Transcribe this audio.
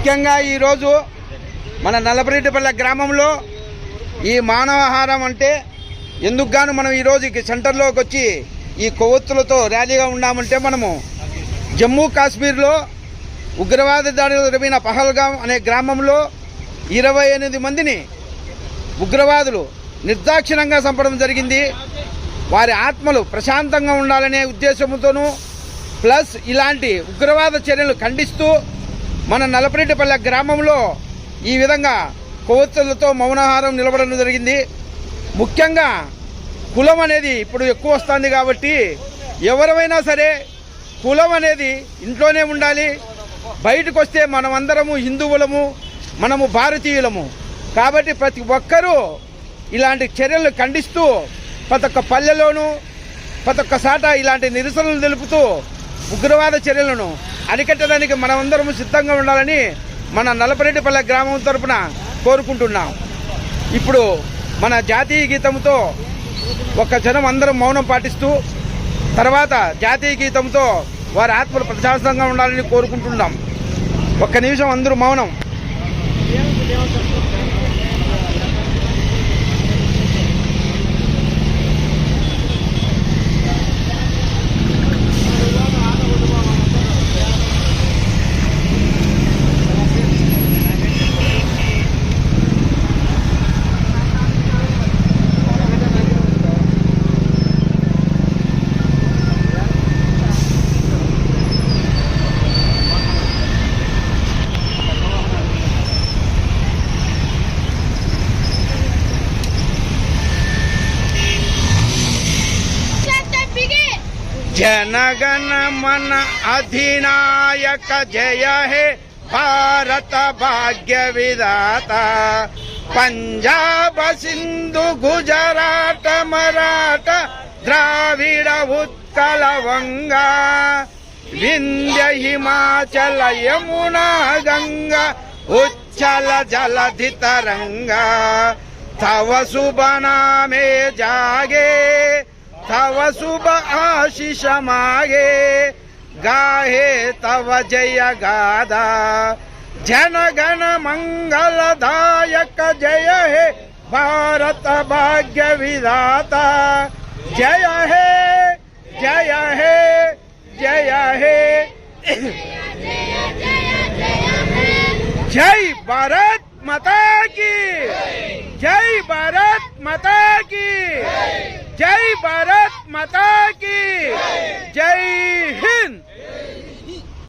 ముఖ్యంగా ఈరోజు మన నలభరెడ్డిపల్లె గ్రామంలో ఈ మానవాహారం అంటే ఎందుకు గాను మనం ఈరోజు సెంటర్లోకి వచ్చి ఈ కొవ్వొత్తులతో ర్యాలీగా ఉన్నామంటే మనము జమ్మూ కాశ్మీర్లో ఉగ్రవాద దాడులు జరిగిన పహల్గాం అనే గ్రామంలో ఇరవై ఎనిమిది మందిని ఉగ్రవాదులు నిర్దాక్షిణంగా చంపడం జరిగింది. వారి ఆత్మలు ప్రశాంతంగా ఉండాలనే ఉద్దేశంతోనూ ప్లస్ ఇలాంటి ఉగ్రవాద చర్యలు ఖండిస్తూ మన నలపరెడ్డిపల్లె గ్రామంలో ఈ విధంగా కొవ్వొత్తులతో మౌనాహారం నిలబడడం జరిగింది. ముఖ్యంగా కులం అనేది ఇప్పుడు ఎక్కువ వస్తుంది కాబట్టి ఎవరైనా సరే కులం అనేది ఇంట్లోనే ఉండాలి. బయటకు వస్తే మనమందరము హిందువులము మనము భారతీయులము. కాబట్టి ప్రతి ఒక్కరూ ఇలాంటి చర్యలు ఖండిస్తూ ప్రతి ఒక్క పల్లెలోనూ ప్రతి ఒక్క సాట ఇలాంటి నిరసనలు తెలుపుతూ ఉగ్రవాద చర్యలను అరికట్టడానికి మనమందరము సిద్ధంగా ఉండాలని మన నలపరెడ్డిపల్లె గ్రామం తరపున కోరుకుంటున్నాం. ఇప్పుడు మన జాతీయ గీతంతో ఒక జనం అందరం మౌనం పాటిస్తూ తర్వాత జాతీయ గీతంతో వారి ఆత్మలు ప్రశాంతంగా ఉండాలని కోరుకుంటున్నాం. ఒక్క నిమిషం అందరూ మౌనం. जनगण मन अधिनायक जय हे भारत भाग्य विदाता पंजाब सिंधु गुजरात मराठ द्राविड उत्कल वंगा। विंध्य हिमाचल यमुना गंगा उच्छल जलधि तरंगा तव सुबना में जागे। तव शुभ आशीष मागे। गाहे तव जय गादा। जन गण मंगलदायक जय हे भारत भाग्य विधाता। जय हे जय हे जय हे। जय माता की। जय भारत माता की। जय भारत माता की। जय हिंद।